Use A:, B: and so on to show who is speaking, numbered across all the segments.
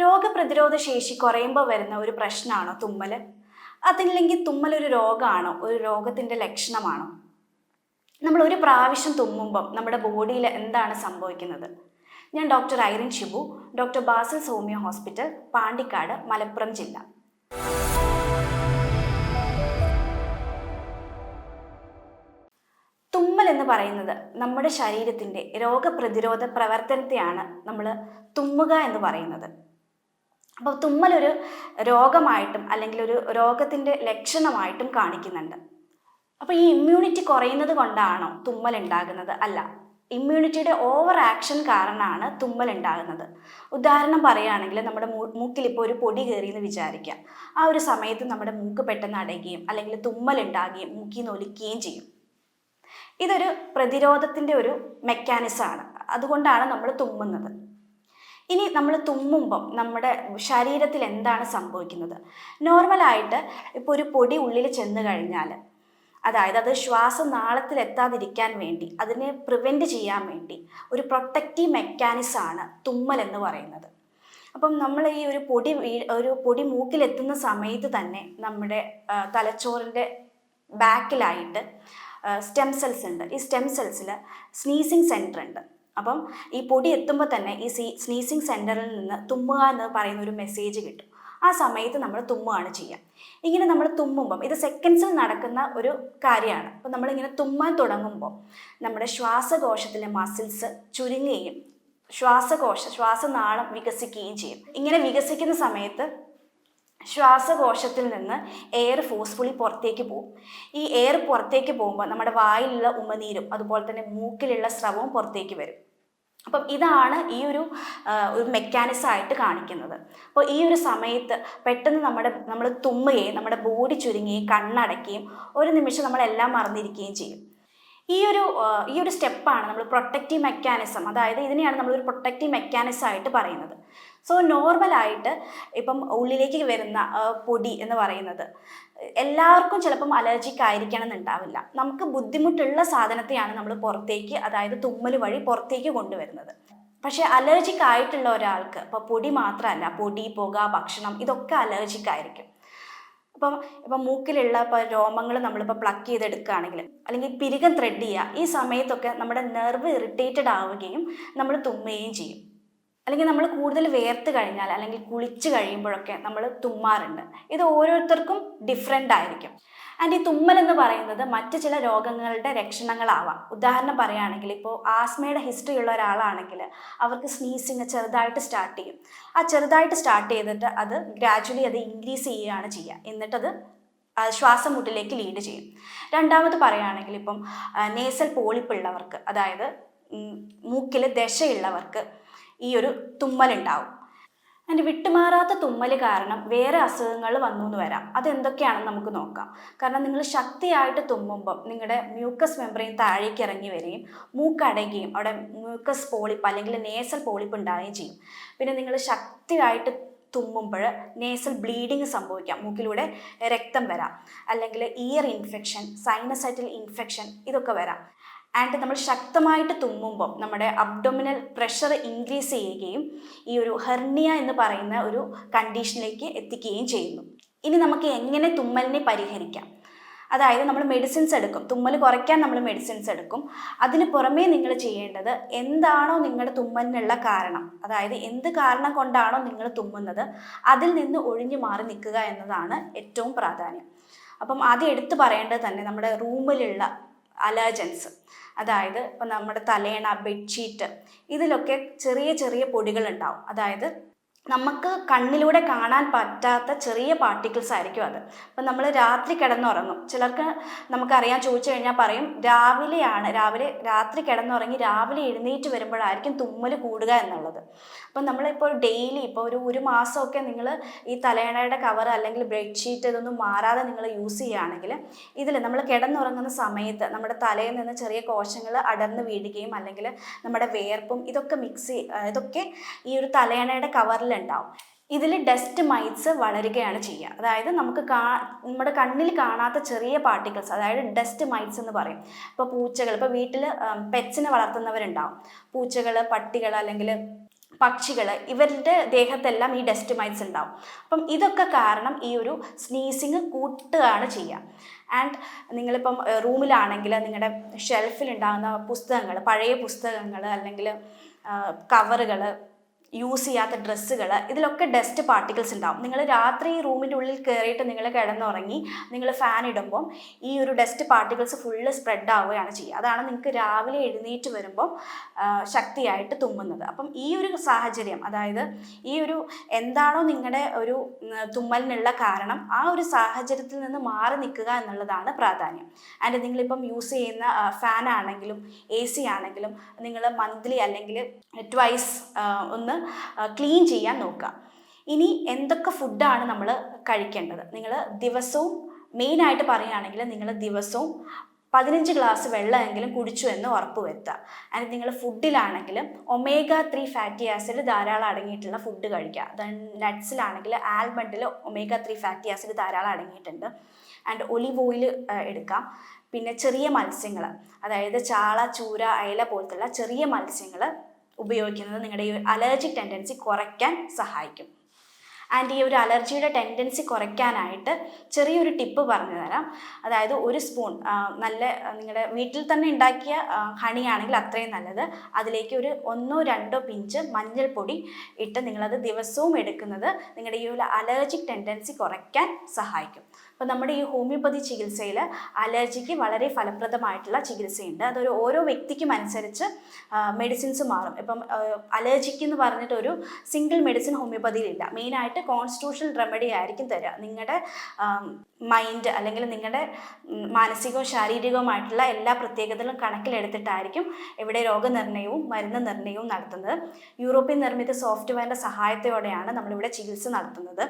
A: രോഗപ്രതിരോധ ശേഷി കുറയുമ്പോൾ വരുന്ന ഒരു പ്രശ്നമാണോ തുമ്മൽ അതില്ലെങ്കിൽ തുമ്മൽ ഒരു രോഗമാണോ ഒരു രോഗത്തിന്റെ ലക്ഷണമാണോ? നമ്മൾ ഒരു പ്രാവശ്യം തുമ്മുമ്പം നമ്മുടെ ബോഡിയിൽ എന്താണ് സംഭവിക്കുന്നത്? ഞാൻ doctor Irin Shibu doctor Basil homoeo hospital Pandikkad Malappuram ജില്ല. തുമ്മൽ എന്ന് പറയുന്നത് നമ്മുടെ ശരീരത്തിന്റെ രോഗപ്രതിരോധ പ്രവർത്തനത്തെയാണ് നമ്മൾ തുമ്മുക എന്ന് പറയുന്നത്. അപ്പോൾ തുമ്മലൊരു രോഗമായിട്ടും അല്ലെങ്കിൽ ഒരു രോഗത്തിന്റെ ലക്ഷണമായിട്ടും കാണിക്കുന്നുണ്ട്. അപ്പോൾ ഈ ഇമ്മ്യൂണിറ്റി കുറയുന്നത് കൊണ്ടാണോ തുമ്മൽ ഉണ്ടാകുന്നത്? അല്ല ഇമ്മ്യൂണിറ്റിയുടെ ഓവർ ആക്ഷൻ കാരണമാണ് തുമ്മൽ ഉണ്ടാകുന്നത്. ഉദാഹരണം പറയുകയാണെങ്കിൽ നമ്മുടെ മൂക്കിൽ ഇപ്പോൾ ഒരു പൊടി കയറി എന്ന് വിചാരിക്കുക. ആ ഒരു സമയത്ത് നമ്മുടെ മൂക്ക് പെട്ടെന്ന് അടയുകയും അല്ലെങ്കിൽ തുമ്മൽ ഉണ്ടാകുകയും മൂക്കിൽ നിന്ന് ഒലിക്കുകയും ചെയ്യും. ഇതൊരു പ്രതിരോധത്തിന്റെ ഒരു മെക്കാനിസമാണ് അതുകൊണ്ടാണ് നമ്മൾ തുമ്മുന്നത്. ഇനി നമ്മൾ തുമ്മുമ്പം നമ്മുടെ ശരീരത്തിൽ എന്താണ് സംഭവിക്കുന്നത്? നോർമലായിട്ട് ഇപ്പോൾ ഒരു പൊടി ഉള്ളിൽ ചെന്ന് കഴിഞ്ഞാൽ അതായത് അത് ശ്വാസനാളത്തിൽ എത്താതിരിക്കാൻ വേണ്ടി അതിനെ പ്രിവെന്റ് ചെയ്യാൻ വേണ്ടി ഒരു പ്രൊട്ടക്റ്റീവ് മെക്കാനിസമാണ് തുമ്മൽ എന്ന് പറയുന്നത്. അപ്പം നമ്മൾ ഈ ഒരു പൊടി ഒരു പൊടി മൂക്കിലെത്തുന്ന സമയത്ത് തന്നെ നമ്മുടെ തലച്ചോറിന്റെ ബാക്കിലായിട്ട് സ്റ്റെം സെൽസ് ഉണ്ട്. ഈ സ്റ്റെം സെൽസിൽ സ്നീസിങ് സെന്റർ ഉണ്ട്. അപ്പം ഈ പൊടി എത്തുമ്പോൾ തന്നെ ഈ സീ സ്നീസിങ് സെന്ററിൽ നിന്ന് തുമ്മുക എന്ന് പറയുന്ന ഒരു മെസ്സേജ് കിട്ടും. ആ സമയത്ത് നമ്മൾ തുമ്മുകയാണ് ചെയ്യുക ഇങ്ങനെ നമ്മൾ തുമ്മുമ്പം ഇത് സെക്കൻഡ്സിൽ നടക്കുന്ന ഒരു കാര്യമാണ്. അപ്പം നമ്മളിങ്ങനെ തുമ്മാൻ തുടങ്ങുമ്പോൾ നമ്മുടെ ശ്വാസകോശത്തിലെ മസിൽസ് ചുരുങ്ങുകയും ശ്വാസകോശ ശ്വാസനാളം വികസിക്കുകയും ചെയ്യും. ഇങ്ങനെ വികസിക്കുന്ന സമയത്ത് ശ്വാസകോശത്തിൽ നിന്ന് എയർ ഫോഴ്സ്ഫുള്ളി പുറത്തേക്ക് പോകും ഈ എയർ പുറത്തേക്ക് പോകുമ്പോൾ നമ്മുടെ വായിലുള്ള ഉമനീരും അതുപോലെ തന്നെ മൂക്കിലുള്ള സ്രവവും പുറത്തേക്ക് വരും. അപ്പം ഇതാണ് ഈ ഒരു ഒരു മെക്കാനിസം ആയിട്ട് കാണിക്കുന്നത്. അപ്പോൾ ഈ ഒരു സമയത്ത് പെട്ടെന്ന് നമ്മുടെ നമ്മൾ തുമ്മുകയും നമ്മുടെ ബോഡി ചുരുങ്ങുകയും കണ്ണടയ്ക്കുകയും ഒരു നിമിഷം നമ്മളെല്ലാം മറന്നിരിക്കുകയും ചെയ്യും. ഈ ഒരു ഈ ഒരു സ്റ്റെപ്പാണ് നമ്മൾ പ്രൊട്ടക്റ്റീവ് മെക്കാനിസം അതായത് ഇതിനെയാണ് നമ്മൾ ഒരു പ്രൊട്ടക്റ്റീവ് മെക്കാനിസം ആയിട്ട് പറയുന്നത്. സോ നോർമലായിട്ട് ഇപ്പം ഉള്ളിലേക്ക് വരുന്ന പൊടി എന്ന് പറയുന്നത് എല്ലാവർക്കും ചിലപ്പം അലർജിക്ക് ആയിരിക്കണം എന്നുണ്ടാവില്ല നമുക്ക് ബുദ്ധിമുട്ടുള്ള സാധനത്തെയാണ് നമ്മൾ പുറത്തേക്ക് അതായത് തുമ്മൽ വഴി പുറത്തേക്ക് കൊണ്ടുവരുന്നത്. പക്ഷേ അലർജിക്ക് ആയിട്ടുള്ള ഒരാൾക്ക് ഇപ്പോൾ പൊടി മാത്രമല്ല പൊടി പുക ഭക്ഷണം ഇതൊക്കെ അലർജിക്ക് ആയിരിക്കും. ഇപ്പം ഇപ്പം മൂക്കിലുള്ള ഇപ്പോൾ രോമങ്ങൾ നമ്മളിപ്പോൾ പ്ലക്ക് ചെയ്തെടുക്കുകയാണെങ്കിൽ അല്ലെങ്കിൽ പിരികം ത്രെഡ് ചെയ്യുക ഈ സമയത്തൊക്കെ നമ്മുടെ നെർവ് ഇറിറ്റേറ്റഡ് ആവുകയും നമ്മൾ തുമ്മുകയും ചെയ്യും. അല്ലെങ്കിൽ നമ്മൾ കൂടുതൽ വേർത്ത് കഴിഞ്ഞാൽ അല്ലെങ്കിൽ കുളിച്ച് കഴിയുമ്പോഴൊക്കെ നമ്മൾ തുമ്മാറുണ്ട്. ഇത് ഓരോരുത്തർക്കും ഡിഫറെന്റ് ആയിരിക്കും. ആൻഡ് ഈ തുമ്മൽ എന്ന് പറയുന്നത് മറ്റ് ചില രോഗങ്ങളുടെ ലക്ഷണങ്ങളാവാം. ഉദാഹരണം പറയുകയാണെങ്കിൽ ഇപ്പോൾ ആസ്മയുടെ ഹിസ്റ്ററി ഉള്ള ഒരാളാണെങ്കിൽ അവർക്ക് സ്നീസിങ് ചെറുതായിട്ട് സ്റ്റാർട്ട് ചെയ്യും. ആ ചെറുതായിട്ട് സ്റ്റാർട്ട് ചെയ്തിട്ട് അത് ഗ്രാജ്വലി അത് ഇൻക്രീസ് ചെയ്യുകയാണ് ചെയ്യുക. എന്നിട്ടത് ശ്വാസം മുട്ടിലേക്ക് ലീഡ് ചെയ്യും. രണ്ടാമത് പറയുകയാണെങ്കിൽ ഇപ്പം നേസൽ പോളിപ്പുള്ളവർക്ക് അതായത് മൂക്കിൽ ദശയുള്ളവർക്ക് ഈ ഒരു തുമ്മലുണ്ടാവും. അതിന്റെ വിട്ടുമാറാത്ത തുമ്മൽ കാരണം വേറെ അസുഖങ്ങൾ വന്നു എന്ന് വരാം. അതെന്തൊക്കെയാണെന്ന് നമുക്ക് നോക്കാം. കാരണം നിങ്ങൾ ശക്തിയായിട്ട് തുമ്മുമ്പം നിങ്ങളുടെ മ്യൂക്കസ് മെമ്പറിൻ താഴേക്ക് ഇറങ്ങി വരികയും മൂക്കടയുകയും അവിടെ മ്യൂക്കസ് പോളിപ്പ് അല്ലെങ്കിൽ നേസൽ പോളിപ്പ് ഉണ്ടാവുകയും ചെയ്യും. പിന്നെ നിങ്ങൾ ശക്തിയായിട്ട് തുമ്മുമ്പോൾ നേസൽ ബ്ലീഡിങ് സംഭവിക്കാം. മൂക്കിലൂടെ രക്തം വരാം. അല്ലെങ്കിൽ ഇയർ ഇൻഫെക്ഷൻ സൈനസൈറ്റൽ ഇൻഫെക്ഷൻ ഇതൊക്കെ വരാം. ആൻഡ് നമ്മൾ ശക്തമായിട്ട് തുമ്മുമ്പോൾ നമ്മുടെ അബ്ഡോമിനൽ പ്രഷർ ഇൻക്രീസ് ചെയ്യുകയും ഈ ഒരു ഹെർണിയ എന്ന് പറയുന്ന ഒരു കണ്ടീഷനിലേക്ക് എത്തിക്കുകയും ചെയ്യുന്നു. ഇനി നമുക്ക് എങ്ങനെ തുമ്മലിനെ പരിഹരിക്കാം? അതായത് നമ്മൾ മെഡിസിൻസ് എടുക്കും. തുമ്മൽ കുറയ്ക്കാൻ നമ്മൾ മെഡിസിൻസ് എടുക്കും. അതിന് പുറമേ നിങ്ങൾ ചെയ്യേണ്ടത് എന്താണോ നിങ്ങളുടെ തുമ്മലിനുള്ള കാരണം. അതായത് എന്ത് കാരണം കൊണ്ടാണോ നിങ്ങൾ തുമ്മുന്നത് അതിൽ നിന്ന് ഒഴിഞ്ഞു മാറി നിൽക്കുക എന്നതാണ് ഏറ്റവും പ്രാധാന്യം. അപ്പം ആദ്യം എടുത്തു പറയേണ്ടത് തന്നെ നമ്മുടെ റൂമിലുള്ള അലർജൻസ്. അതായത് ഇപ്പം നമ്മുടെ തലേണ ബെഡ്ഷീറ്റ് ഇതിലൊക്കെ ചെറിയ ചെറിയ പൊടികൾ ഉണ്ടാവും അതായത് നമുക്ക് കണ്ണിലൂടെ കാണാൻ പറ്റാത്ത ചെറിയ പാർട്ടിക്കിൾസ് ആയിരിക്കും അത്. അപ്പം നമ്മൾ രാത്രി കിടന്നുറങ്ങും. ചിലർക്ക് നമുക്കറിയാൻ ചോദിച്ചു കഴിഞ്ഞാൽ പറയും രാവിലെയാണ് രാവിലെ രാത്രി കിടന്നുറങ്ങി രാവിലെ എഴുന്നേറ്റ് വരുമ്പോഴായിരിക്കും തുമ്മൽ കൂടുക എന്നുള്ളത്. അപ്പം നമ്മളിപ്പോൾ ഡെയിലി ഇപ്പോൾ ഒരു ഒരു മാസമൊക്കെ നിങ്ങൾ ഈ തലയണയുടെ കവർ അല്ലെങ്കിൽ ബെഡ്ഷീറ്റ് ഇതൊന്നും മാറാതെ നിങ്ങൾ യൂസ് ചെയ്യുകയാണെങ്കിൽ ഇതിൽ നമ്മൾ കിടന്നുറങ്ങുന്ന സമയത്ത് നമ്മുടെ തലയിൽ നിന്ന് ചെറിയ കോശങ്ങൾ അടർന്ന് വീഴുകയും അല്ലെങ്കിൽ നമ്മുടെ വേർപ്പും ഇതൊക്കെ മിക്സ് ഇതൊക്കെ ഈ ഒരു തലയണയുടെ കവറിലുണ്ടാവും ഇതിൽ ഡസ്റ്റ് മൈറ്റ്സ് വളരുകയാണ് ചെയ്യുക. അതായത് നമുക്ക് കാ നമ്മുടെ കണ്ണിൽ കാണാത്ത ചെറിയ പാർട്ടിക്കിൾസ് അതായത് ഡസ്റ്റ് മൈറ്റ്സ് എന്ന് പറയും. ഇപ്പോൾ പൂച്ചകൾ ഇപ്പോൾ വീട്ടിൽ പെറ്റ്സിനെ വളർത്തുന്നവരുണ്ടാവും. പൂച്ചകൾ പട്ടികൾ അല്ലെങ്കിൽ പക്ഷികൾ ഇവരുടെ ദേഹത്തെല്ലാം ഈ ഡസ്റ്റ് മൈറ്റ്സ് ഉണ്ടാവും. അപ്പം ഇതൊക്കെ കാരണം ഈ ഒരു സ്നീസിങ് കൂട്ടുകയാണ് ചെയ്യുക. ആൻഡ് നിങ്ങളിപ്പം റൂമിലാണെങ്കിൽ നിങ്ങളുടെ ഷെൽഫിലുണ്ടാകുന്ന പുസ്തകങ്ങൾ പഴയ പുസ്തകങ്ങൾ അല്ലെങ്കിൽ കവറുകൾ യൂസ് ചെയ്യാത്ത ഡ്രസ്സുകൾ ഇതിലൊക്കെ ഡസ്റ്റ് പാർട്ടിക്കിൾസ് ഉണ്ടാവും. നിങ്ങൾ രാത്രി റൂമിന്റെ ഉള്ളിൽ കയറിയിട്ട് നിങ്ങൾ കിടന്നുറങ്ങി നിങ്ങൾ ഫാൻ ഇടുമ്പം ഈ ഒരു ഡസ്റ്റ് പാർട്ടിക്കിൾസ് ഫുള്ള് സ്പ്രെഡ് ആവുകയാണ് ചെയ്യുക. അതാണ് നിങ്ങൾക്ക് രാവിലെ എഴുന്നേറ്റ് വരുമ്പം ശക്തിയായിട്ട് തുമ്മുന്നത്. അപ്പം ഈ ഒരു സാഹചര്യം അതായത് ഈ ഒരു എന്താണോ നിങ്ങളുടെ ഒരു തുമ്മലിനുള്ള കാരണം ആ ഒരു സാഹചര്യത്തിൽ നിന്ന് മാറി നിൽക്കുക എന്നുള്ളതാണ് പ്രാധാന്യം. ആൻഡ് നിങ്ങളിപ്പം യൂസ് ചെയ്യുന്ന ഫാൻ ആണെങ്കിലും എ സി ആണെങ്കിലും നിങ്ങൾ മന്ത്ലി അല്ലെങ്കിൽ ട്വൈസ് ഒന്ന് ക്ലീൻ ചെയ്യാൻ നോക്കുക. ഇനി എന്തൊക്കെ ഫുഡാണ് നമ്മൾ കഴിക്കേണ്ടത്? നിങ്ങൾ ദിവസവും മെയിനായിട്ട് പറയുകയാണെങ്കിൽ നിങ്ങൾ ദിവസവും പതിനഞ്ച് ഗ്ലാസ് വെള്ളമെങ്കിലും കുടിച്ചു എന്ന് ഉറപ്പ് വരുത്തുക. ആൻഡ് നിങ്ങൾ ഫുഡിലാണെങ്കിലും ഒമേഗ ത്രീ ഫാറ്റി ആസിഡ് ധാരാളം അടങ്ങിയിട്ടുള്ള ഫുഡ് കഴിക്കുക. ദെൻ നട്ട്സിലാണെങ്കിൽ ആൽമണ്ടിൽ ഒമേഗ ത്രീ ഫാറ്റി ആസിഡ് ധാരാളം അടങ്ങിയിട്ടുണ്ട്. ആൻഡ് ഒലിവ് ഓയിൽ എടുക്കാം പിന്നെ ചെറിയ മത്സ്യങ്ങൾ അതായത് ചാള ചൂര അയല പോലത്തുള്ള ചെറിയ മത്സ്യങ്ങൾ ഉപയോഗിക്കുന്നത് നിങ്ങളുടെ ഈ അലർജിക് ടെൻഡൻസി കുറയ്ക്കാൻ സഹായിക്കും. ആൻഡ് ഈ ഒരു അലർജിയുടെ ടെൻഡൻസി കുറയ്ക്കാനായിട്ട് ചെറിയൊരു ടിപ്പ് പറഞ്ഞു തരാം. അതായത് ഒരു സ്പൂൺ നല്ല നിങ്ങളുടെ വീട്ടിൽ തന്നെ ഉണ്ടാക്കിയ ഹണി ആണെങ്കിൽ അത്രയും നല്ലത്. അതിലേക്ക് ഒരു ഒന്നോ രണ്ടോ പിഞ്ച് മഞ്ഞൾപ്പൊടി ഇട്ട് നിങ്ങളത് ദിവസവും എടുക്കുന്നത് നിങ്ങളുടെ ഈ ഒരു അലർജിക് ടെൻഡൻസി കുറയ്ക്കാൻ സഹായിക്കും. അപ്പോൾ നമ്മുടെ ഈ ഹോമിയോപ്പതി ചികിത്സയിൽ അലർജിക്ക് വളരെ ഫലപ്രദമായിട്ടുള്ള ചികിത്സയുണ്ട്. അതൊരു ഓരോ വ്യക്തിക്കും അനുസരിച്ച് മെഡിസിൻസ് മാറും. ഇപ്പം അലർജിക്ക് എന്ന് പറഞ്ഞിട്ട് ഒരു സിംഗിൾ മെഡിസിൻ ഹോമിയോപ്പതിയിലില്ല മെയിനായിട്ട് കോൺസ്റ്റിറ്റ്യൂഷണൽ റെമഡി ആയിരിക്കും തരിക നിങ്ങളുടെ മൈൻഡ് അല്ലെങ്കിൽ നിങ്ങളുടെ മാനസികവും ശാരീരികവുമായിട്ടുള്ള എല്ലാ പ്രത്യേകതകളും കണക്കിലെടുത്തിട്ടായിരിക്കും ഇവിടെ രോഗനിർണയവും മരുന്ന് നിർണയവും നടത്തുന്നത്. യൂറോപ്യൻ നിർമ്മിത സോഫ്റ്റ്വെയറിന്റെ സഹായത്തോടെയാണ് നമ്മളിവിടെ ചികിത്സ നടത്തുന്നത്.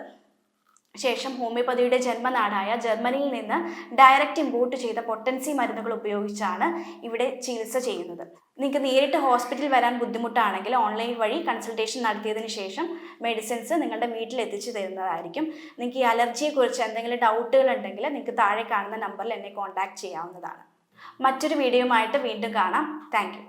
A: ശേഷം ഹോമിയോപ്പതിയുടെ ജന്മനാടായ ജർമ്മനിയിൽ നിന്ന് ഡയറക്റ്റ് ഇമ്പോർട്ട് ചെയ്ത പൊട്ടൻസി മരുന്നുകൾ ഉപയോഗിച്ചാണ് ഇവിടെ ചികിത്സ ചെയ്യുന്നത്. നിങ്ങൾക്ക് നേരിട്ട് ഹോസ്പിറ്റലിൽ വരാൻ ബുദ്ധിമുട്ടാണെങ്കിൽ ഓൺലൈൻ വഴി കൺസൾട്ടേഷൻ നടത്തിയതിന് ശേഷം മെഡിസിൻസ് നിങ്ങളുടെ വീട്ടിൽ എത്തിച്ചു തരുന്നതായിരിക്കും. നിങ്ങൾക്ക് ഈ അലർജിയെക്കുറിച്ച് എന്തെങ്കിലും ഡൗട്ടുകൾ ഉണ്ടെങ്കിൽ നിങ്ങൾക്ക് താഴെ കാണുന്ന നമ്പറിൽ എന്നെ കോൺടാക്ട് ചെയ്യാവുന്നതാണ്. മറ്റൊരു വീഡിയോയുമായിട്ട് വീണ്ടും കാണാം. താങ്ക്